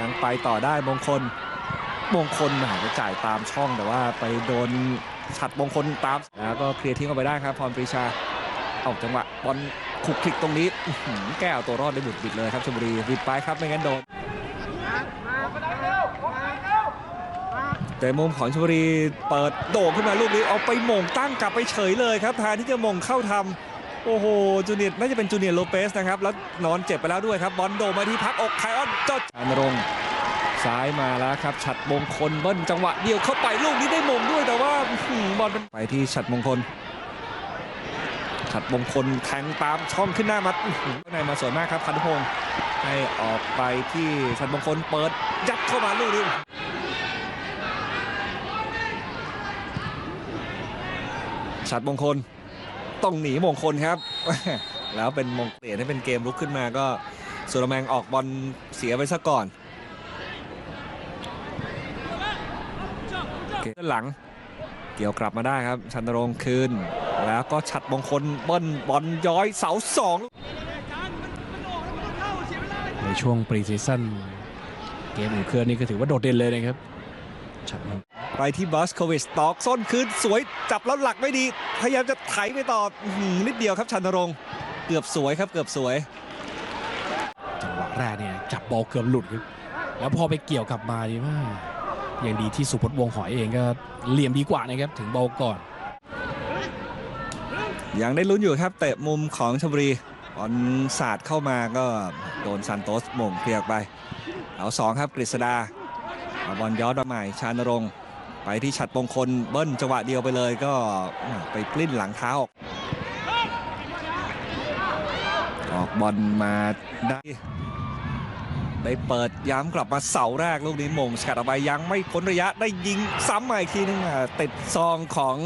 ยังไปต่อได้มงคล มงคลหาไปจ่ายตามช่องแต่ว่าไปโดนฉัดมงคลตามแล้วก็เคลียร์ทิ้งออกไปได้ครับพรปรีชาออกจังหวะบอลขุกคลิกตรงนี้แก้วตัวรอดได้บุดบิดเลยครับชลบุรีบิดไปครับไม่งั้นโดนแต่มุมของชลบุรีเปิดโด่งขึ้นมาลูกนี้เอาไปมงตั้งกลับไปเฉยเลยครับแทนที่จะมงเข้าทำ โอ้โหจูเนียร์น่าจะเป็นจูเนียร์โลเปสนะครับ แล้วนอนเจ็บไปแล้วด้วยครับ บอลโดมาที่พักอกไคออนเจ้าชานรงซ้ายมาแล้วครับ ฉัดมงคลเบิ้ลจังหวะเดียวเข้าไปลูกนี้ได้มงด้วยแต่ว่าบอลไปที่ฉัดมงคล ฉัดมงคลแทงตามช่องขึ้นหน้ามาอื้อหือข้างในมาสวยมากครับพันพงศ์ให้ออกไปที่ฉัดมงคลเปิดยัดเข้ามาลูกนี้ชัดมงคล ต้องหนีมงคลครับ แล้วเป็นมงเปลี่ยนให้เป็นเกมลุกขึ้นมาก็สุรแมงออกบอลเสียไปซะก่อนเกมด้านหลัง เกี่ยวกลับมาได้ครับ ชันนรงค์คืน แล้วก็ชัดมงคลเบิ้ลบอลย้อยเสาสองในช่วงปรีซีซั่นเกมอุ่นเครื่องนี่ก็ถือว่าโดดเด่นเลยนะครับชัดมง ไปที่บอสโควิชตอกส้นคืนสวยจับแล้วหลักไม่ดี พยายามจะไถไปต่ออื้อหือนิดเดียวครับชันนรงค์เกือบสวยครับเกือบสวย จังหวะแรกเนี่ยจับบอลเกือบหลุดครับแล้วพอไปเกี่ยวกลับมาดีมากยังดีที่สุพจน์วงศ์หอยเองก็เหลี่ยมดีกว่านะครับถึงบอลก่อนยังได้ลุ้นอยู่ครับเตะมุมของชลบุรีบอลสาดเข้ามาก็โดนซันโตสหม่งเคลียร์ออกไป เอาสองครับกฤษดาเอาบอลย้อนมาใหม่ชานรงค์ ไปที่ฉัดมงคลเบิ้ลจังหวะเดียวไปเลยก็ไปกลิ้นหลังเท้าออกออกบอลมาได้ได้เปิดย้ำกลับมาเสาแรกลูกนี้มงสกัดออกไปยังไม่พ้นระยะได้ยิงซ้ำมาอีกทีนึงอะติดซองของ